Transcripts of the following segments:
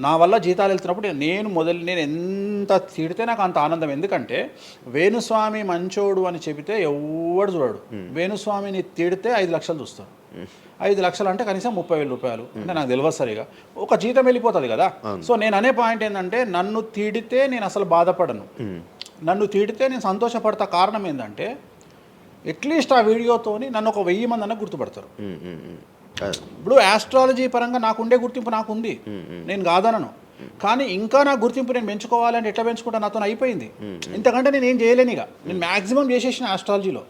నా వల్ల జీతాలు వెళ్తున్నప్పుడు నేను మొదలు నేను ఎంత తిడితే నాకు అంత ఆనందం. ఎందుకంటే వేణుస్వామి మంచోడు అని చెబితే ఎవడు చూడడు. వేణుస్వామిని తిడితే ఐదు లక్షలు చూస్తారు. ఐదు లక్షలు అంటే కనీసం ముప్పై వేల రూపాయలు. అంటే నాకు తెలియదు సరిగా. ఒక జీతం వెళ్ళిపోతుంది కదా. సో నేను అనే పాయింట్ ఏంటంటే నన్ను తిడితే నేను అసలు బాధపడను. నన్ను తిడితే నేను సంతోషపడతా కారణం ఏంటంటే అట్లీస్ట్ ఆ వీడియోతోని నన్ను ఒక వెయ్యి మంది అన్న గుర్తుపడతారు. ఇప్పుడు ఆస్ట్రాలజీ పరంగా నాకు ఉండే గుర్తింపు నాకు ఉంది. నేను కాదనను కానీ ఇంకా నా గుర్తింపు నేను పెంచుకోవాలంటే ఎట్లా పెంచుకుంటా? నాతో అయిపోయింది. ఇంతకంటే నేను ఏం చేయలేను ఇక. నేను మాక్సిమం చేసేసిన ఆస్ట్రాలజీలో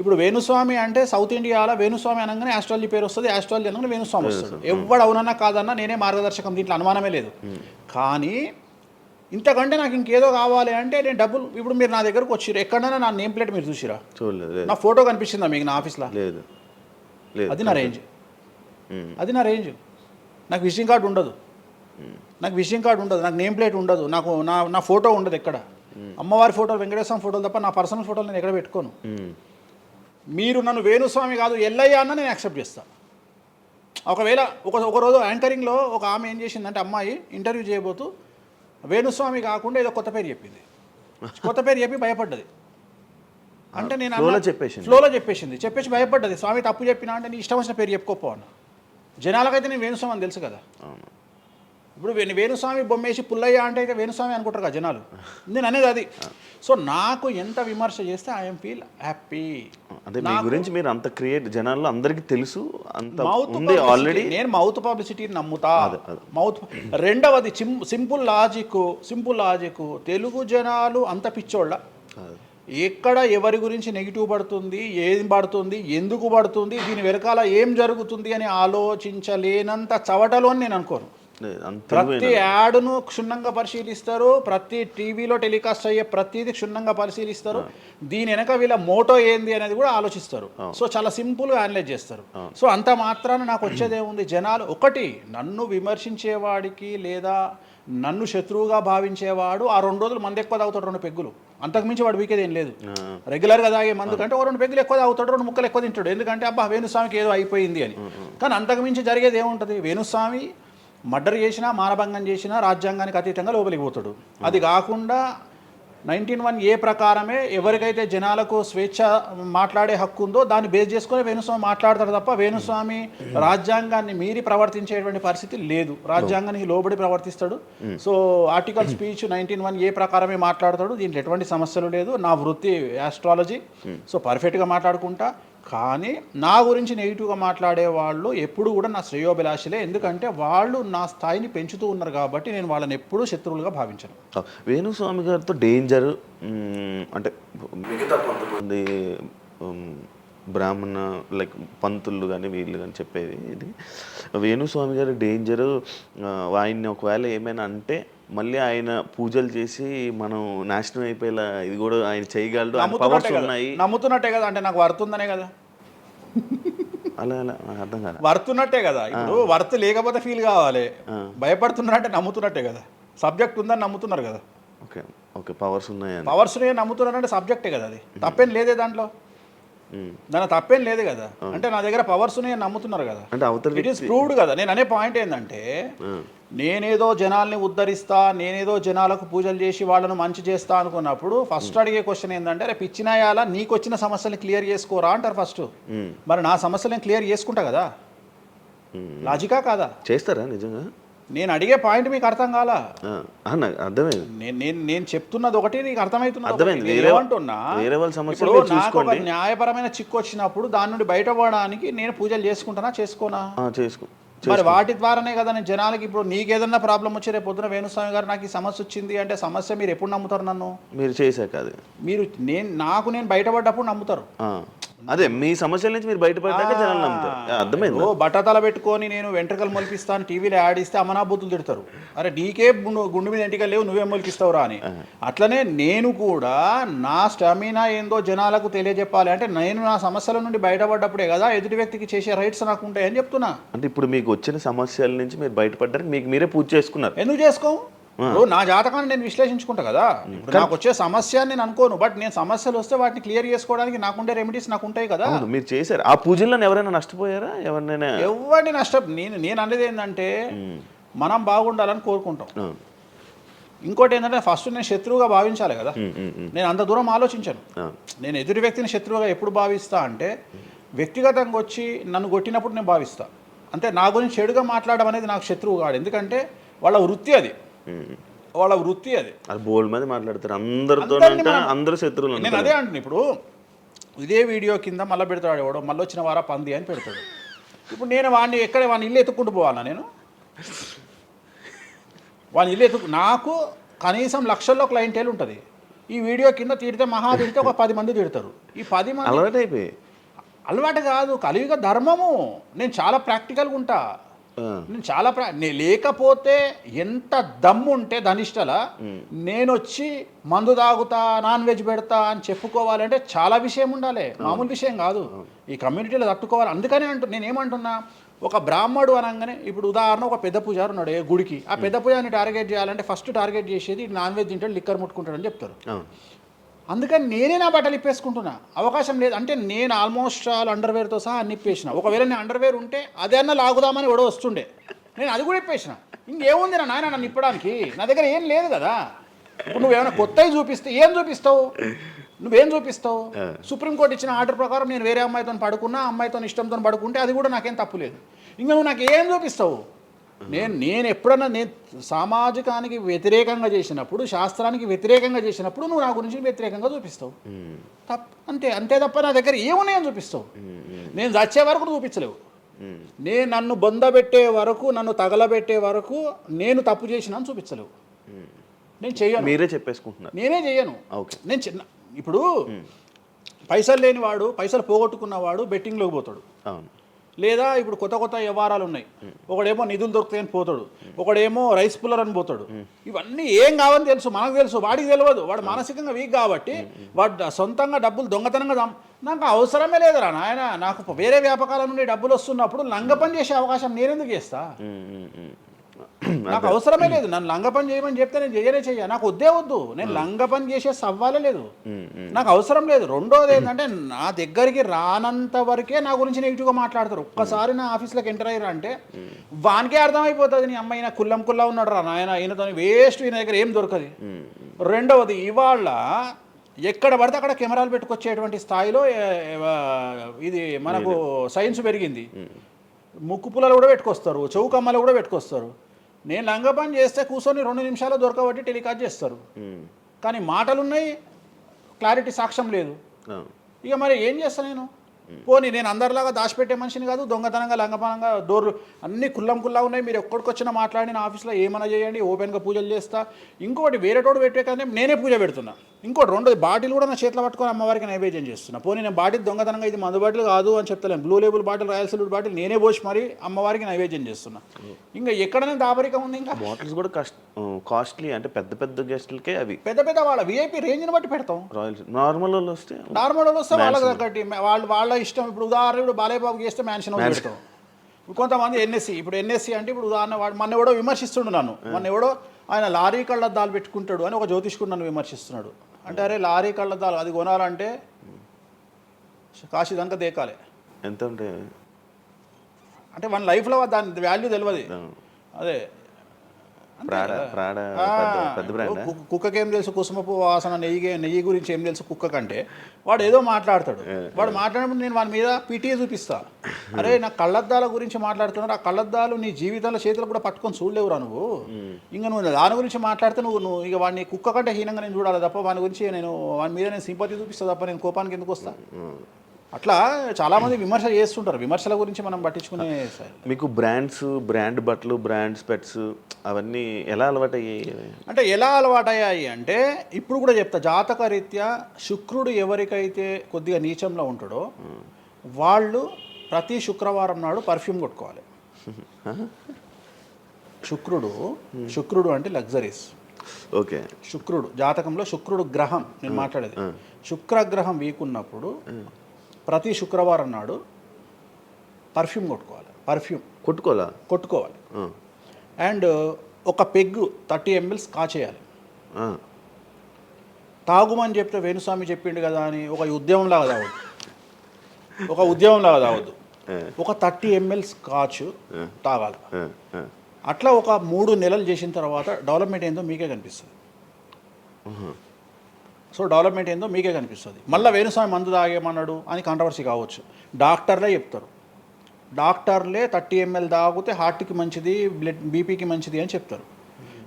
ఇప్పుడు వేణుస్వామి అంటే సౌత్ ఇండియాలో వేణుస్వామి అనగానే ఆస్ట్రాలజీ పేరు వస్తుంది ఆస్ట్రాలజీ అనగానే వేణుస్వామి వస్తాడు ఎవడు అవునన్నా కాదన్నా నేనే మార్గదర్శకం దీంట్లో అనుమానమే లేదు. కానీ ఇంతకంటే నాకు ఇంకేదో కావాలి అంటే నేను డబ్బులు ఇప్పుడు మీరు నా దగ్గరకు వచ్చిర్రు. ఎక్కడైనా నా నేమ్ ప్లేట్ మీరు చూసిరా నా ఫోటో కనిపిస్తుందా మీకు నా ఆఫీస్లో? లేదు. అది నా రేంజ్. అది నా రేంజ్. నాకు విజిటింగ్ కార్డు ఉండదు. నాకు విజిటింగ్ కార్డు ఉండదు. నాకు నేమ్ ప్లేట్ ఉండదు. నాకు నా నా ఫోటో ఉండదు ఎక్కడ. అమ్మవారి ఫోటోలు వెంకటేశ్వర ఫోటోలు తప్ప నా పర్సనల్ ఫోటోలు నేను ఎక్కడ పెట్టుకోను. మీరు నన్ను వేణుస్వామి కాదు ఎల్లయ్య అన్న నేను యాక్సెప్ట్ చేస్తా. ఒకవేళ ఒక ఒక రోజు యాంకరింగ్లో ఒక ఆమె ఏం చేసిందంటే అమ్మాయి ఇంటర్వ్యూ చేయబోతూ వేణుస్వామి కాకుండా ఏదో కొత్త పేరు చెప్పింది. కొత్త పేరు చెప్పి భయపడ్డది. అంటే నేను Flow లో అన్నా- చెప్పేసింది. ఫ్లోలో చెప్పేసింది. చెప్పేసి భయపడ్డది. స్వామి తప్పు చెప్పినా అంటే నీ ఇష్టం వచ్చిన పేరు చెప్పుకోపో అన్న. జనాలకైతే నేను వేణుస్వామి అని తెలుసు కదా. ఇప్పుడు వేణు- వేణుస్వామి బొమ్మేసి పుల్లయ్య అంటే అయితే వేణుస్వామి అనుకుంటారు కదా జనాలు. నేను అనేది అది. సో నాకు ఎంత విమర్శ చేస్తే ఐఎమ్ ఫీల్ హ్యాపీ. అదే మీ గురించి మీరు అంత క్రియేట్ జనాల్లో అందరికీ తెలుసు అంత మౌత్ ఉంది ఆల్రెడీ నేను మౌత్ పబ్లిసిటీని నమ్ముతా. మౌత్ రెండవది simple logic simple logic Telugu జనాలు అంత పిచ్చోళ్ళ. ఎక్కడ ఎవరి గురించి నెగిటివ్ పడుతుంది ఏం పడుతుంది ఎందుకు పడుతుంది దీని వెనకాల ఏం జరుగుతుంది అని ఆలోచించలేనంత చవటలో అని నేను అనుకోను. ప్రతి యాడ్ను క్షుణ్ణంగా పరిశీలిస్తారు ప్రతి టీవీలో టెలికాస్ట్ అయ్యే ప్రతిదీ క్షుణ్ణంగా పరిశీలిస్తారు. దీని వెనక వీళ్ళ మోటో ఏంది అనేది కూడా ఆలోచిస్తారు. సో చాలా సింపుల్గా అనలైజ్ చేస్తారు. సో అంత మాత్రాన నాకు వచ్చేదే ఉంది జనాలు ఒకటి నన్ను విమర్శించేవాడికి లేదా నన్ను శత్రువుగా భావించేవాడు ఆ రెండు రోజులు మంది ఎక్కువ తాగుతాడు రెండు పెగ్గులు. అంతకుమించి వాడు వీకేది ఏం లేదు. రెగ్యులర్గా తాగే మందు కంటే ఓ రెండు పెగ్గులు ఎక్కువ తాగుతాడు రెండు ముక్కలు ఎక్కువ తింటాడు. ఎందుకంటే అబ్బా వేణుస్వామికి ఏదో అయిపోయింది అని. కానీ అంతకుమించి జరిగేది ఏముంటుంది? వేణుస్వామి మర్డర్ చేసినా మానభంగం చేసినా రాజ్యాంగానికి అతీతంగా లోపలికి పోతాడు. అది కాకుండా నైన్టీన్ వన్ ఏ ప్రకారమే ఎవరికైతే జనాలకు స్వేచ్ఛ మాట్లాడే హక్కు ఉందో దాన్ని బేస్ చేసుకొని వేణుస్వామి మాట్లాడతాడు తప్ప వేణుస్వామి రాజ్యాంగాన్ని మీరి ప్రవర్తించేటువంటి పరిస్థితి లేదు. రాజ్యాంగానికి లోబడి ప్రవర్తిస్తాడు. So article speech nineteen one A ప్రకారమే మాట్లాడతాడు. దీంట్లో ఎటువంటి సమస్యలు లేదు. నా వృత్తి ఆస్ట్రాలజీ సో పర్ఫెక్ట్గా మాట్లాడుకుంటా. కానీ నా గురించి నెగిటివ్గా మాట్లాడే వాళ్ళు ఎప్పుడు కూడా నా శ్రేయోభిలాషులే. ఎందుకంటే వాళ్ళు నా స్థాయిని పెంచుతూ ఉన్నారు కాబట్టి నేను వాళ్ళని ఎప్పుడూ శత్రువులుగా భావించను. వేణుస్వామి గారితో డేంజర్ అంటే మిగతా కొంతమంది బ్రాహ్మణ లైక్ పంతులు కానీ వీళ్ళు కానీ చెప్పేది ఇది. వేణుస్వామి గారి డేంజర్ ఆయన్ని ఒకవేళ ఏమైనా అంటే మళ్ళీ ఆయన పూజలు చేసి మనం నాశనం అయిపోయేలా ఇది కూడా ఆయన చేయగలడు పవర్స్ ఉన్నాయి. నమ్ముతున్నట్టే కదా అంటే నాకు వర్త్ ఉందనే కదా. అలా అలా అర్థం కాదు వర్త్ ఉన్నట్టే కదా ఇప్పుడు వర్త్ లేకపోతే ఫీల్ కావాలి. భయపడుతున్నారంటే నమ్ముతున్నట్టే కదా. సబ్జెక్ట్ ఉందని నమ్ముతున్నారు కదా. ఓకే ఓకే పవర్స్ ఉన్నాయని. పవర్స్ నమ్ముతున్నారంటే సబ్జెక్టే కదా అది. తప్పేం లేదే దాంట్లో. దాని తప్పేం లేదు కదా. అంటే నా దగ్గర పవర్స్ ఉన్నాయని నమ్ముతున్నారు కదా. అంటే ఇట్ ఈస్ ప్రూవ్డ్ కదా. నేను అనే పాయింట్ ఏంటంటే నేనేదో జనాల్ని ఉద్ధరిస్తా నేనేదో జనాలకు పూజలు చేసి వాళ్ళను మంచి చేస్తా అనుకున్నప్పుడు ఫస్ట్ అడిగే క్వశ్చన్ ఏంటంటే రేపు ఇచ్చినాయాల నీకు వచ్చిన సమస్యల్ని క్లియర్ చేసుకోరా? అంటారు ఫస్ట్ ఉమ్. మరి నా సమస్యలు నేను క్లియర్ చేసుకుంటా కదా. లాజికా కాదా? చేస్తారా? నిజంగా? నేను అడిగే పాయింట్ మీకు అర్థం కాలా. అర్థమైంది. నేను నేను నేను చెప్తున్నది ఒకటి నీకు అర్థమైంది. ఏమంటున్నా వేరే వాళ్ళ సమస్యలు చూసుకోండి. న్యాయపరమైన చిక్కు వచ్చినప్పుడు దాని నుండి బయటపడడానికి నేను పూజలు చేసుకుంటానా చేసుకోనా? చేసుకో మరి వాటి ద్వారానే కదా నేను జనాలకి ఇప్పుడు నీకు ఏదన్నా ప్రాబ్లం వచ్చి రేపు పొద్దున వేణుస్వామి గారు నాకు ఈ సమస్య వచ్చింది అంటే సమస్య మీరు ఎప్పుడు నమ్ముతారు నన్ను? మీరు చేశాక అది. మీరు నేను నాకు నేను బయటపడ్డప్పుడు నమ్ముతారు. అదే మీ సమస్యల నుంచి మీరు బయటపడ్డాక జనాలు నమ్ముతారు. అర్థమైంది ఓ బట్టతల పెట్టుకొని నేను వెంట్రుకలు మొలిపిస్తాను టీవీలో యాడ్ ఇస్తే అమనాబూతులు తిడతారు. అరే నీకే గుండు మీద ఎంటికలు లేవు నువ్వేం మొలిపిస్తావురా అని. అట్లనే నేను కూడా నా స్టామినా ఏందో జనాలకు తెలియజెప్పాలి. అంటే నేను నా సమస్యల నుండి బయటపడ్డప్పుడే కదా ఎదుటి వ్యక్తికి చేసే రైట్స్ నాకు ఉంటాయని చెప్తున్నా. అంటే ఇప్పుడు మీకు వచ్చిన సమస్యల నుంచి మీరు బయటపడ్డారు మీకు మీరే పూజ చేసుకున్నారు. ఎందుకు చేసుకో? ఇప్పుడు నా జాతకాన్ని నేను విశ్లేషించుకుంటా కదా. ఇప్పుడు నాకు వచ్చే సమస్య అని నేను అనుకోను బట్ నేను సమస్యలు వస్తే వాటిని క్లియర్ చేసుకోవడానికి నాకుండే రెమెడీస్ నాకు ఉంటాయి కదా. మీరు చేశారు. ఆ పూజల్లో ఎవరైనా నష్టపోయారా? ఎవరినైనా ఎవరిని నష్టం నేను నేను అనేది ఏంటంటే మనం బాగుండాలని కోరుకుంటాం. ఇంకోటి ఏంటంటే ఫస్ట్ నేను శత్రువుగా భావించాలి కదా. నేను అంత దూరం ఆలోచించాను. నేను ఎదుటి వ్యక్తిని శత్రువుగా ఎప్పుడు భావిస్తా అంటే వ్యక్తిగతంగా వచ్చి నన్ను కొట్టినప్పుడు నేను భావిస్తా. అంటే నా గురించి చెడుగా మాట్లాడడం అనేది నాకు శత్రువు కాదు. ఎందుకంటే వాళ్ళ వృత్తి అది. వాళ్ళ వృత్తి అది. అది బోల్డ్ మంది మాట్లాడతారు. అందరితో అందరు శత్రువులు నేను అదే అంటున్నా ఇప్పుడు ఇదే వీడియో కింద మళ్ళీ పెడతాడు ఎవడో మళ్ళీ వచ్చిన వారా పంది అని పెడతాడు. ఇప్పుడు నేను వాడిని ఎక్కడ వాడిని ఇల్లు ఎత్తుక్కుంటూ పోవాలా నేను? వాడిని ఇల్లు ఎత్తుకు నాకు కనీసం లక్షల్లో క్లయింటేల్ ఉంటుంది. ఈ వీడియో కింద తిడితే మహా తిడితే ఒక పది మంది తిడతారు. ఈ పది మంది అలవాటు అయిపోయి అలవాటు కాదు కలియుగ ధర్మము. నేను చాలా ప్రాక్టికల్గా ఉంటా. నేను చాలా ప్రా లేకపోతే ఎంత దమ్ము ఉంటే ధనిష్టల నేను వచ్చి మందు తాగుతా నాన్ వెజ్ పెడతా అని చెప్పుకోవాలంటే చాలా విషయం ఉండాలి. మామూలు విషయం కాదు. ఈ కమ్యూనిటీలో తట్టుకోవాలి. అందుకనే అంటు నేను ఏమంటున్నా ఒక బ్రాహ్మడు అనగానే ఇప్పుడు ఉదాహరణ ఒక పెద్ద పూజారు ఉన్నాడు ఏ గుడికి. ఆ పెద్ద పూజారిని టార్గెట్ చేయాలంటే ఫస్ట్ టార్గెట్ చేసేది నాన్ వెజ్ తింటాడు లిక్కర్ ముట్టుకుంటాడని చెప్తారు. అవును. అందుకని నేనే నా బట్టలు ఇప్పేసుకుంటున్నా. అవకాశం లేదు. అంటే నేను ఆల్మోస్ట్ ఆల్ అండర్వేర్తో సహా అన్ని ఇప్పేసిన. ఒకవేళ నేను అండర్వేర్ ఉంటే అదే అన్న లాగుదామని ఎవడో వస్తుండే. నేను అది కూడా ఇప్పేసిన. ఇంకేముంది నా నాయన నన్ను ఇప్పడానికి? నా దగ్గర ఏం లేదు కదా. ఇప్పుడు నువ్వేమైనా కొత్తవి చూపిస్తే ఏం చూపిస్తావు? నువ్వేం చూపిస్తావు? సుప్రీంకోర్టు ఇచ్చిన ఆర్డర్ ప్రకారం నేను వేరే అమ్మాయితో పడుకున్నా అమ్మాయితో ఇష్టంతో పడుకుంటే అది కూడా నాకేం తప్పు లేదు. ఇంకా నువ్వు నాకు ఏం చూపిస్తావు? నేను నేను ఎప్పుడన్నా నేను సామాజికానికి వ్యతిరేకంగా చేసినప్పుడు శాస్త్రానికి వ్యతిరేకంగా చేసినప్పుడు నువ్వు నా గురించి వ్యతిరేకంగా చూపిస్తావు. తప్ప అంతే అంతే తప్ప నా దగ్గర ఏమున్నాయని చూపిస్తావు. నేను చచ్చే వరకు చూపించలేవు. నేను నన్ను బొందబెట్టే వరకు నన్ను తగలబెట్టే వరకు నేను తప్పు చేసినా అని చూపించలేవు. నేను చెయ్యను. మీరే చెప్పేసుకుంటున్నారు. నేనే చెయ్యను. ఓకే. నేను చిన్న ఇప్పుడు పైసలు లేనివాడు పైసలు పోగొట్టుకున్నవాడు బెట్టింగ్లోకి పోతాడు. అవును. లేదా ఇప్పుడు కొత్త కొత్త వ్యవహారాలు ఉన్నాయి. ఒకడేమో నిధులు దొరుకుతాయని పోతాడు. ఒకడేమో రైస్ పుల్లర్ అని పోతాడు. ఇవన్నీ ఏం కావని తెలుసు మనకు తెలుసు వాడికి తెలియదు. వాడు మానసికంగా వీక్ కాబట్టి వాడు సొంతంగా డబ్బులు దొంగతనంగా దాం నాకు అవసరమే లేదురా నాయన. నాకు వేరే వ్యాపకాల నుండి డబ్బులు వస్తున్నప్పుడు లంగ పని చేసే అవకాశం నేనెందుకు చేస్తా? నాకు అవసరమే లేదు. నన్ను లంగ పని చేయమని చెప్తే నేను చెయ్యనే. చెయ్య నాకు వద్దే వద్దు. నేను లంగ పని చేసే సవ్వాలే లేదు. నాకు అవసరం లేదు. రెండోది ఏంటంటే నా దగ్గరికి రానంత వరకే నా గురించి నెగిటివ్గా మాట్లాడతారు. ఒక్కసారి నా ఆఫీస్లోకి ఎంటర్ అయ్యారు అంటే వానికే అర్థమైపోతుంది. నీ అమ్మాయి నా కుల్లం కుల్లా ఉన్నాడు రా నాయన ఈయనతో వేస్ట్ ఈయన దగ్గర ఏం దొరకదు. రెండవది ఇవాళ ఎక్కడ పడితే అక్కడ కెమెరాలు పెట్టుకొచ్చేటువంటి స్థాయిలో ఇది మనకు సైన్స్ పెరిగింది. ముక్కు పుల్లలు కూడా పెట్టుకొస్తారు. చెవు కమ్మలు కూడా పెట్టుకొస్తారు. నేను లంగ పని చేస్తే కూర్చొని రెండు నిమిషాలు దొరకబట్టి టెలికాస్ట్ చేస్తారు. కానీ మాటలు ఉన్నాయి క్లారిటీ సాక్ష్యం లేదు. ఇక మరి ఏం చేస్తాను నేను? పోనీ నేను అందరిలాగా దాచిపెట్టే మనిషిని కాదు దొంగతనంగా లంగపనంగా డోర్లు అన్ని కుల్లం కుల్లా ఉన్నాయి. మీరు ఎక్కడికొచ్చినా మాట్లాడి నా ఆఫీస్లో ఏమైనా చేయండి ఓపెన్గా పూజలు చేస్తా. ఇంకోటి వేరేటోడు పెట్టే కానీ నేనే పూజ పెడుతున్నా. ఇంకోటి రెండోది బాటిల్ కూడా నా చేతిలో పట్టుకొని అమ్మవారికి నైవేద్యం చేస్తున్నా. పోనీ నేను బాటిల్ దొంగతనంగా ఇది మందు బాటిల్ కాదు అని చెప్తలేను. Blue label bottle royal bottle నేనే పోసి మరి అమ్మవారికి నైవేద్యం చేస్తున్నా. ఇంకా ఎక్కడ నేను దాపరికం ఉంది ఇంకా? బాటిల్స్ కూడా కాస్ట్లీ అంటే పెద్ద పెద్ద గెస్టులకే అవి. పెద్ద పెద్ద వాళ్ళ విఐపి రేంజ్ని బట్టి పెడతాం. రాయల్స్ నార్మల్ వాళ్ళు వస్తే నార్మల్ వాళ్ళు వస్తే వాళ్ళకి తగ్గట్టు. వాళ్ళు వాళ్ళ ఇష్టం. ఇప్పుడు ఉదాహరణ ఇప్పుడు బాలయ్యబాబు చేస్తే మ్యాన్షన్ పెడతాం ఇప్పుడు కొంతమంది ఎన్ఎస్సి ఇప్పుడు ఎన్ఎస్సి అంటే ఇప్పుడు ఉదాహరణ వాడు మన ఎవడో విమర్శిస్తుండు నన్ను. మన ఎవడో ఆయన లారీ కళ్ళద్దాలు పెట్టుకుంటాడు అని ఒక జ్యోతిష్కుడు నన్ను విమర్శిస్తున్నాడు. అంటే అరే లారీ కళ్ళద్దాలు అది కొనాలంటే కాశీ దాకా దేకాలి. ఎంత ఉంటాయి అంటే మన లైఫ్లో దాని వాల్యూ తెలియదు అదే. కుక్కకి ఏం తెలుసు? కుసుమపు వాసన నెయ్యి నెయ్యి గురించి ఏం తెలుసు కుక్క కంటే? వాడు ఏదో మాట్లాడతాడు. వాడు మాట్లాడినప్పుడు నేను వాడి మీద పీటీఏ చూపిస్తా. అరే నా కళ్ళద్దాల గురించి మాట్లాడుతున్నాడు. ఆ కళ్ళద్దాలు నీ జీవితంలో చేతులు కూడా పట్టుకొని చూడలేవురా నువ్వు. ఇంకా నువ్వు దాని గురించి మాట్లాడితే నువ్వు నువ్వు ఇక వాడిని కుక్క కంటే హీనంగా నేను చూడాలి తప్ప వాని గురించి నేను వాని మీద నేను సింపతి చూపిస్తా తప్ప నేను కోపానికి ఎందుకు వస్తా? అట్లా చాలామంది విమర్శ చేస్తుంటారు. విమర్శల గురించి మనం పట్టించుకునే మీకు బ్రాండ్స్ బ్రాండ్ బట్టలు బ్రాండ్ స్పెట్స్ అవన్నీ ఎలా అలవాటు అయ్యాయి అంటే ఎలా అలవాటయ్యాయి అంటే ఇప్పుడు కూడా చెప్తా జాతక రీత్యా శుక్రుడు ఎవరికైతే కొద్దిగా నీచంలో ఉంటాడో వాళ్ళు ప్రతి శుక్రవారం నాడు పర్ఫ్యూమ్ కొట్టుకోవాలి. శుక్రుడు శుక్రుడు అంటే లగ్జరీస్. ఓకే. శుక్రుడు జాతకంలో శుక్రుడు గ్రహం నేను మాట్లాడేది. శుక్రగ్రహం వీక్ ఉన్నప్పుడు ప్రతి శుక్రవారం నాడు పర్ఫ్యూమ్ కొట్టుకోవాలి. పర్ఫ్యూమ్. కొట్టుకోవాలా? కొట్టుకోవాలి. అండ్ ఒక పెగ్గు థర్టీ ఎంఎల్స్ కాచేయాలి. తాగుమని చెప్తే వేణుస్వామి చెప్పిండు కదా అని ఒక ఉద్యమం లాగా తాగొద్దు. ఒక ఉద్యమం లాగా తాగొద్దు ఒక థర్టీ ఎంఎల్స్ కాచు తాగాలి. అట్లా ఒక మూడు నెలలు చేసిన తర్వాత డెవలప్మెంట్ ఏందో మీకే కనిపిస్తుంది. సో డెవలప్మెంట్ ఏందో మీకే కనిపిస్తుంది. మళ్ళీ వేణుస్వామి మందు తాగేమన్నాడు అని కాంట్రవర్సీ కావచ్చు. డాక్టర్లే చెప్తారు. డాక్టర్లే థర్టీ ఎంఎల్ తాగితే హార్ట్కి మంచిది బ్లడ్ బీపీకి మంచిది అని చెప్తారు.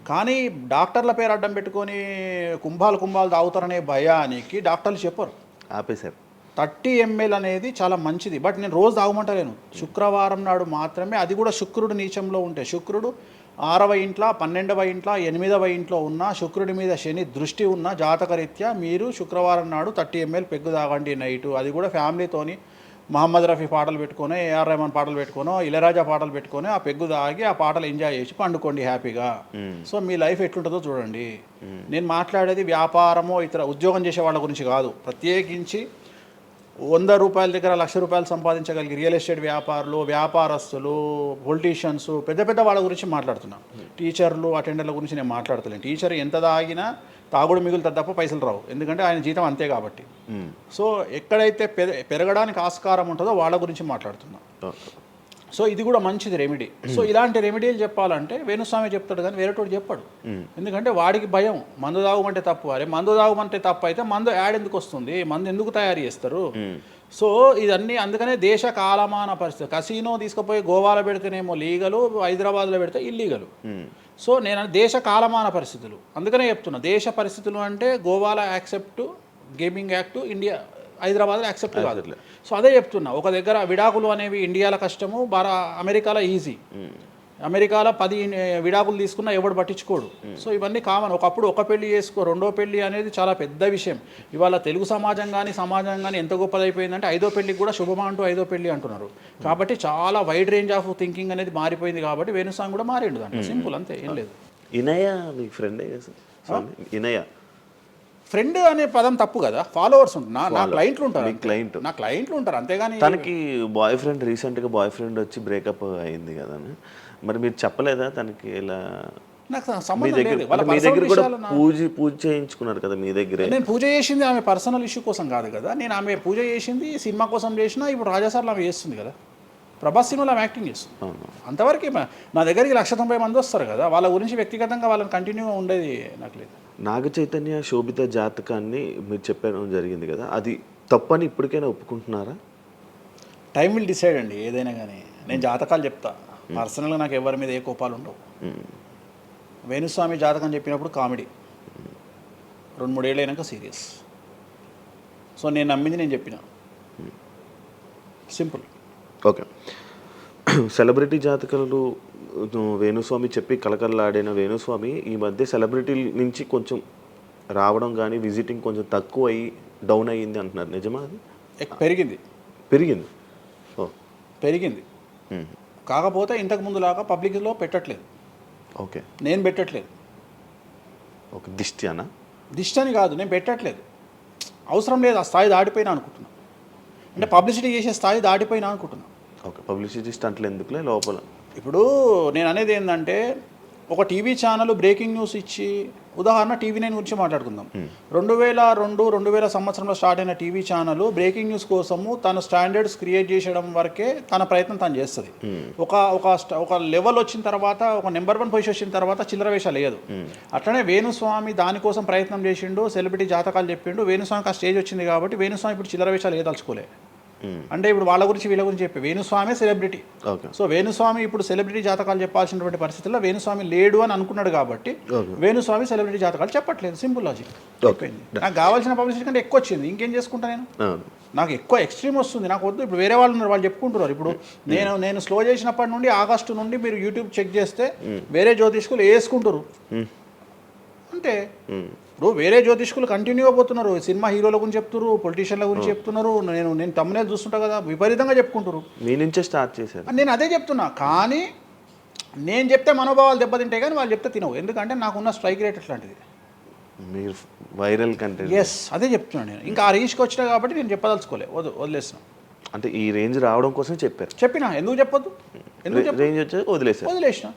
కానీ డాక్టర్ల పేరు అడ్డం పెట్టుకొని కుంభాలు కుంభాలు తాగుతారనే భయానికి డాక్టర్లు చెప్పరు. ఆపేశారు. థర్టీ ఎంఎల్ అనేది చాలా మంచిది. బట్ నేను రోజు తాగమంటలేను. శుక్రవారం నాడు మాత్రమే అది కూడా శుక్రుడు నీచంలో ఉంటే శుక్రుడు ఆరవ ఇంట్లో పన్నెండవ ఇంట్లో ఎనిమిదవ ఇంట్లో ఉన్న శుక్రుడి మీద శని దృష్టి ఉన్న జాతకరీత్యా మీరు శుక్రవారం నాడు థర్టీ ఎంఎల్ పెగ్గు తాగండి నైటు. అది కూడా ఫ్యామిలీతోని మహమ్మద్ రఫీ పాటలు పెట్టుకొని ఏఆర్ రెహమాన్ పాటలు పెట్టుకోనో ఇళరాజా పాటలు పెట్టుకొని ఆ పెగ్గు తాగి ఆ పాటలు ఎంజాయ్ చేసి పండుకోండి హ్యాపీగా. సో మీ లైఫ్ ఎట్లుంటుందో చూడండి. నేను మాట్లాడేది వ్యాపారమో ఇతర ఉద్యోగం చేసే వాళ్ళ గురించి కాదు. ప్రత్యేకించి వంద రూపాయల దగ్గర లక్ష రూపాయలు సంపాదించగలిగే రియల్ ఎస్టేట్ వ్యాపారులు వ్యాపారస్తులు పొలిటీషియన్స్ పెద్ద పెద్ద వాళ్ళ గురించి మాట్లాడుతున్నా. టీచర్లు అటెండర్ల గురించి నేను మాట్లాడతలేను. టీచర్ ఎంత తాగినా తాగుడు మిగులుతుంది తప్ప పైసలు రావు. ఎందుకంటే ఆయన జీతం అంతే కాబట్టి. సో ఎక్కడైతే పెర- పెరగడానికి ఆస్కారం ఉంటుందో వాళ్ళ గురించి మాట్లాడుతున్నా. సో ఇది కూడా మంచిది రెమెడీ సో ఇలాంటి రెమెడీలు చెప్పాలంటే వేణుస్వామి చెప్తాడు కానీ వేరేటోడు చెప్పాడు. ఎందుకంటే వాడికి భయం. మందు తాగమంటే తప్పు. అరే మందు తాగమంటే తప్పు అయితే మందు యాడ్ ఎందుకు వస్తుంది? మందు ఎందుకు తయారు చేస్తారు? సో ఇదన్నీ అందుకనే దేశ కాలమాన పరిస్థితి. కసినో తీసుకుపోయి గోవాలో పెడితేనేమో లీగలు హైదరాబాద్లో పెడితే ఇల్లీగలు. సో నేను దేశ కాలమాన పరిస్థితులు. అందుకనే చెప్తున్నా. దేశ పరిస్థితులు అంటే గోవాలో యాక్సెప్ట్ గేమింగ్ యాక్ట్ ఇండియా హైదరాబాద్లో యాక్సెప్ట్ కాదు. సో అదే చెప్తున్నా. ఒక దగ్గర విడాకులు అనేవి ఇండియాలో కష్టము బారా అమెరికాలో ఈజీ. అమెరికాలో పది విడాకులు తీసుకున్నా ఎవడు పట్టించుకోడు. సో ఇవన్నీ కామన్. ఒకప్పుడు ఒక పెళ్ళి చేసుకో రెండో పెళ్ళి అనేది చాలా పెద్ద విషయం. ఇవాళ తెలుగు సమాజం కానీ సమాజం కానీ ఎంత గొప్పదైపోయిందంటే ఐదో పెళ్ళికి కూడా శుభమా అంటూ ఐదో పెళ్ళి అంటున్నారు. కాబట్టి చాలా వైడ్ రేంజ్ ఆఫ్ థింకింగ్ అనేది మారిపోయింది కాబట్టి వేణుస్వామి కూడా మారిండు దాంట్లో. సింపుల్ అంతే ఏం లేదు. ఇనయ మీ ఫ్రెండే ఇనయ? ఫ్రెండ్ అనే పదం తప్పు కదా? ఫాలోవర్స్ ఉంటారు నా నా క్లయింట్లు ఉంటారు client. నా క్లయింట్లు ఉంటారు అంతేగాని తనకి బాయ్ ఫ్రెండ్ రీసెంట్గా బాయ్ ఫ్రెండ్ వచ్చి బ్రేకప్ అయింది కదా. మరి మీరు చెప్పలేదా తనకి ఇలా? నాకు మీ సంబంధం దగ్గర లేదు. మీ కూడా పూజ పూజ చేయించుకున్నారు కదా మీ దగ్గరే. నేను పూజ చేసింది ఆమె పర్సనల్ ఇష్యూ కోసం కాదు కదా. నేను ఆమె పూజ చేసింది సినిమా కోసం చేసినా ఇప్పుడు రాజాసార్లు ఆమె చేస్తుంది కదా. ప్రభాస్ సినిమాలో ఆమె యాక్టింగ్ చేస్తుంది. అంతవరకే నా దగ్గరికి లక్ష తొంభై మంది వస్తారు కదా. వాళ్ళ గురించి వ్యక్తిగతంగా వాళ్ళని కంటిన్యూగా ఉండేది నాకు లేదు. నాగ చైతన్య శోభిత జాతకాన్ని మీరు చెప్పడం జరిగింది కదా అది తప్పని ఇప్పటికైనా ఒప్పుకుంటున్నారా? టైం విల్ డిసైడ్ అండి ఏదైనా కానీ నేను జాతకాలు చెప్తా. పర్సనల్గా నాకు ఎవరి మీద ఏ కోపాలు ఉండవు. మ్మ్. వేణుస్వామి జాతకం చెప్పినప్పుడు కామెడీ. రెండు మూడేళ్ళు అయినాక సీరియస్. సో నేను నమ్మింది నేను చెప్పిన. సింపుల్ ఓకే సెలబ్రిటీ జాతకాలు వేణుస్వామి చెప్పి కలకల్లాడిన వేణుస్వామి ఈ మధ్య సెలబ్రిటీ నుంచి కొంచెం రావడం కానీ విజిటింగ్ కొంచెం తక్కువ అయ్యి డౌన్ అయ్యింది అంటున్నారు. నిజమా అది? పెరిగింది. పెరిగింది. ఓ. పెరిగింది. కాకపోతే ఇంతకు ముందులాగా పబ్లిక్లో పెట్టట్లేదు. ఓకే. నేను పెట్టట్లేదు. ఓకే దిష్టి అనా? దిష్టి అని కాదు నేను పెట్టట్లేదు. అవసరం లేదు ఆ స్థాయి దాటిపోయినా అనుకుంటున్నా. అంటే పబ్లిసిటీ చేసే స్థాయి దాటిపోయినా అనుకుంటున్నా. ఓకే పబ్లిసిటీ స్టంట్లు ఎందుకులే లోపల? ఇప్పుడు నేను అనేది ఏంటంటే ఒక టీవీ ఛానల్ బ్రేకింగ్ న్యూస్ ఇచ్చి ఉదాహరణ టీవీ నైన్ గురించి మాట్లాడుకుందాం. రెండు వేల రెండు రెండు వేల సంవత్సరంలో స్టార్ట్ అయిన టీవీ ఛానల్ బ్రేకింగ్ న్యూస్ కోసము తన స్టాండర్డ్స్ క్రియేట్ చేయడం వరకే తన ప్రయత్నం తను చేస్తుంది. ఒక ఒక ఒక లెవెల్ వచ్చిన తర్వాత ఒక నెంబర్ వన్ పొజిషన్ వచ్చిన తర్వాత చిల్లర వేషాలు లేదు అట్లనే వేణుస్వామి దానికోసం ప్రయత్నం చేసిండు సెలబ్రిటీ జాతకాలు చెప్పిండు వేణుస్వామికి ఆ స్టేజ్ వచ్చింది కాబట్టి వేణుస్వామి ఇప్పుడు చిల్లర వేషాలు ఏదలుచుకోలే మ్మ్. అంటే ఇప్పుడు వాళ్ళ గురించి వీళ్ళ గురించి చెప్పి Venuswamy celebrity okay so Venuswamy ఇప్పుడు సెలబ్రిటీ జాతకాలు చెప్పాల్సినటువంటి పరిస్థితుల్లో వేణుస్వామి లేడు అని అనుకున్నాడు కాబట్టి. వేణుస్వామి సెలబ్రిటీ జాతకాలు చెప్పట్లేదు. సింపుల్ లాజిక్ నాకు కావాల్సిన పబ్లిసిటీ కంటే ఎక్కువ వచ్చింది. ఇంకేం చేసుకుంటా నేను? అవును నాకు ఎక్కువ ఎక్స్ట్రీమ్ వస్తుంది. నాకు వద్దు. ఇప్పుడు వేరే వాళ్ళు ఉన్నారు వాళ్ళు చెప్పుకుంటున్నారు. ఇప్పుడు నేను నేను స్లో చేసినప్పటి నుండి ఆగస్టు నుండి మీరు యూట్యూబ్ చెక్ చేస్తే వేరే జ్యోతిష్కులు వేసుకుంటారు అంటే. ఇప్పుడు వేరే జ్యోతిష్కులు కంటిన్యూగా పోతున్నారు సినిమా హీరోల గురించి చెప్తున్నారు పొలిటీషియన్ల గురించి చెప్తున్నారు. నేను నేను తమ్మునే చూస్తుంటా కదా విపరీతంగా చెప్పుకుంటారు మీ నుంచే స్టార్ట్ చేశారు. నేను అదే చెప్తున్నా. కానీ నేను చెప్తే మనోభావాలు దెబ్బతింటాయి కానీ వాళ్ళు చెప్తే తినవు. ఎందుకంటే నాకున్న స్ట్రైక్ రేట్ అట్లాంటిది. మీరు వైరల్ కంటెంట్ ఎస్ అదే చెప్తున్నాను నేను. ఇంకా ఆ రీచ్కి వచ్చినా కాబట్టి నేను చెప్పదలుచుకోలే. వద్దు వదిలేసిన అంటే ఈ రేంజ్ రావడం కోసం చెప్పారు. చెప్పినా? ఎందుకు చెప్పొద్దు? ఎందుకు రేంజ్ వచ్చి వదిలేసిన.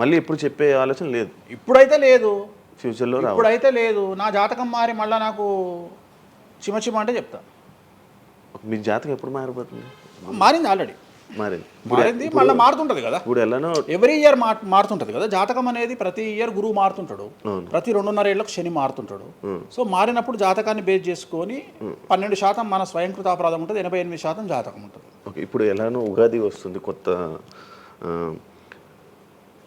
మళ్ళీ ఎప్పుడు చెప్పే ఆలోచన లేదు. ఇప్పుడైతే లేదు. ఫ్యూచర్లో ఇప్పుడైతే లేదు. నా జాతకం మారి మళ్ళీ నాకు చిమ చిమ అంటే చెప్తా. మీ జాతకం ఎప్పుడు మారిపోతుంది? మారింది ఆల్రెడీ మారింది. మారింది మళ్ళీ మారుతుంటది కదా. ఇప్పుడు ఎలానో ఎవ్రీ ఇయర్ మార్ మారుతుంటది కదా. జాతకం అనేది ప్రతి ఇయర్ గురువు మారుతుంటాడు. ప్రతి రెండున్నర ఏళ్ళకు శని మారుతుంటాడు. సో మారినప్పుడు జాతకాన్ని బేస్ చేసుకొని పన్నెండు శాతం మన స్వయంకృత అపరాధం ఉంటుంది ఎనభై ఎనిమిది శాతం జాతకం ఉంటుంది. ఓకే ఇప్పుడు ఎలానో ఉగాది వస్తుంది కొత్త